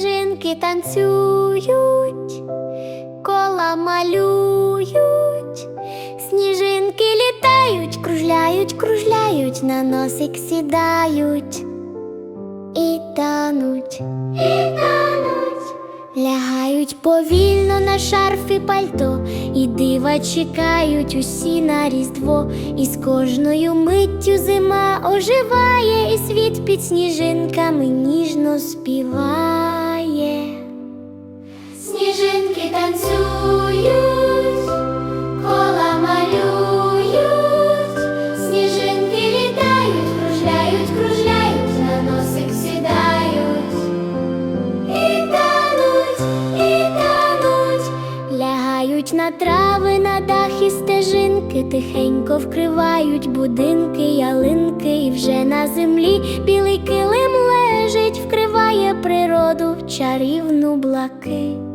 Сніжинки танцюють, кола малюють, сніжинки літають, кружляють, кружляють, на носик сідають і тануть, і тануть, лягають повільно на шарф і пальто, і дива чекають усі на різдво, і з кожною миттю зима оживає, і світ під сніжинками ніжно співає. Сніжинки танцюють, кола малюють, сніжинки літають, кружляють, кружляють, на носик сідають. І тануть, і тануть, лягають на трави, на дах і стежинки, тихенько вкривають будинки, ялинки, чарівну блакить.